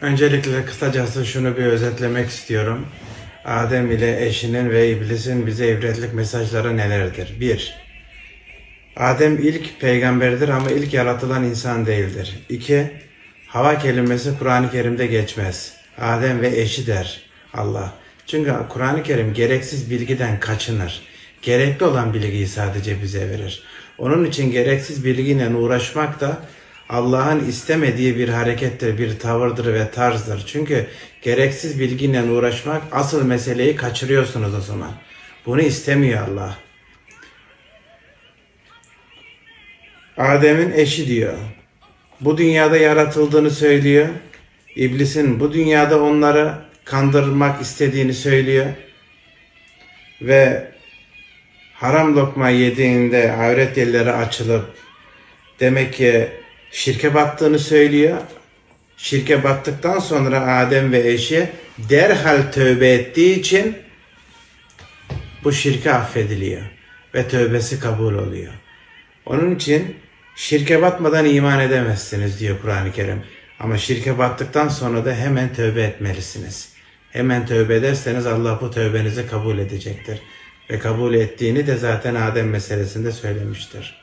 Öncelikle kısacası şunu bir özetlemek istiyorum. Adem ile eşinin ve iblisin bize ibretlik mesajları nelerdir? 1. Adem ilk peygamberdir ama ilk yaratılan insan değildir. 2. Hava kelimesi Kur'an-ı Kerim'de geçmez. Adem ve eşi der Allah. Çünkü Kur'an-ı Kerim gereksiz bilgiden kaçınır. Gerekli olan bilgiyi sadece bize verir. Onun için gereksiz bilgiyle uğraşmak da Allah'ın istemediği bir harekettir, bir tavırdır ve tarzdır. Çünkü gereksiz bilgiyle uğraşmak asıl meseleyi kaçırıyorsunuz o zaman. Bunu istemiyor Allah. Adem'in eşi diyor. Bu dünyada yaratıldığını söylüyor. İblisin bu dünyada onları kandırmak istediğini söylüyor. Ve haram lokma yediğinde avret yerleri açılıp demek ki şirke battığını söylüyor. Şirke battıktan sonra Adem ve eşi derhal tövbe ettiği için bu şirke affediliyor ve tövbesi kabul oluyor. Onun için şirke batmadan iman edemezsiniz diyor Kur'an-ı Kerim. Ama şirke battıktan sonra da hemen tövbe etmelisiniz. Hemen tövbe ederseniz Allah bu tövbenizi kabul edecektir. Ve kabul ettiğini de zaten Adem meselesinde söylemiştir.